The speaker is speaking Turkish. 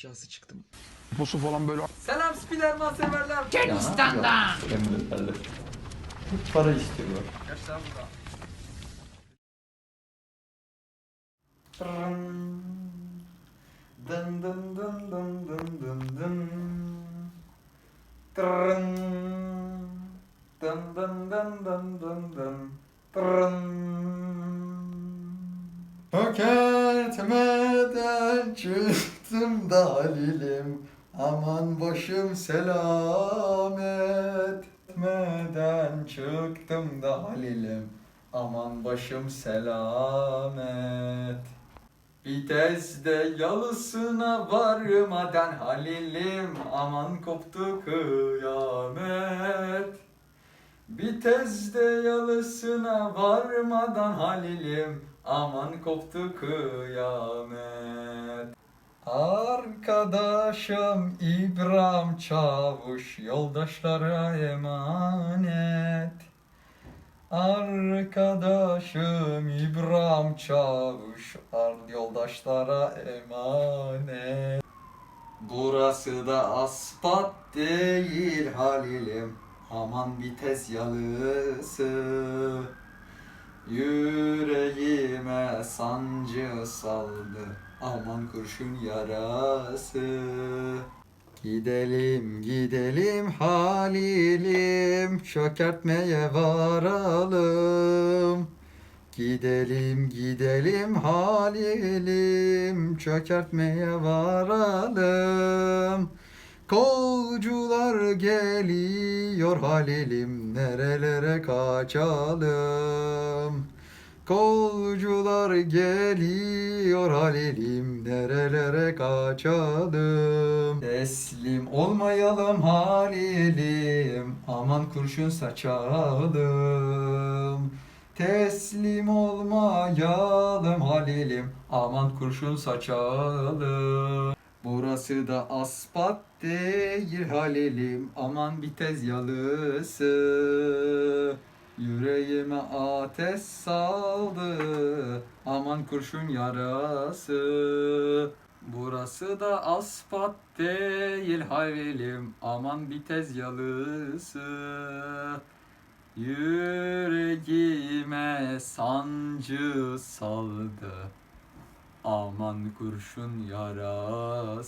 ifşası çıktım. Posu falan böyle Selam Spiderman severler. Hindistan'dan. Emretlerler. Para istiyorlar. Arkadaşlar burada. Dın dın dın dın dın dın dın. Tırın. Dın dın dın dın dın dın. Tırın. Çökertmeden çıktım da Halil'im Aman başım selamet. Etmeden çıktım da Halil'im Aman başım selamet. Vitesde yalısına varmadan Halil'im aman koptu kıyamet. Vitesde yalısına varmadan Halil'im aman koptu kıyamet Arkadaşım İbrahim Çavuş yoldaşlara emanet. Arkadaşım İbrahim Çavuş ar- yoldaşlara emanet. Burası da aspat değil Halil'im Aman vites yalısı. Yüreğime sancı saldı. Aman kurşun yarası. Gidelim gidelim Halil'im. Çökertmeye varalım. Gidelim gidelim Halil'im. Çökertmeye varalım. Kolcular geliyor Halil'im. Nerelere kaçalım Kolcular geliyor Halil'im. Nerelere kaçalım? Teslim olmayalım Halil'im. Aman kurşun saçalım. Teslim olmayalım Halil'im. Aman kurşun saçalım. Burası da aspat değil Halil'im. Aman bir tez yalısı Yüreğime ateş saldı Aman kurşun yarası. Burası da aspat değil Halil'im Aman bir tez yalısı. Yüreğime sancı saldı Aman kurşun yarası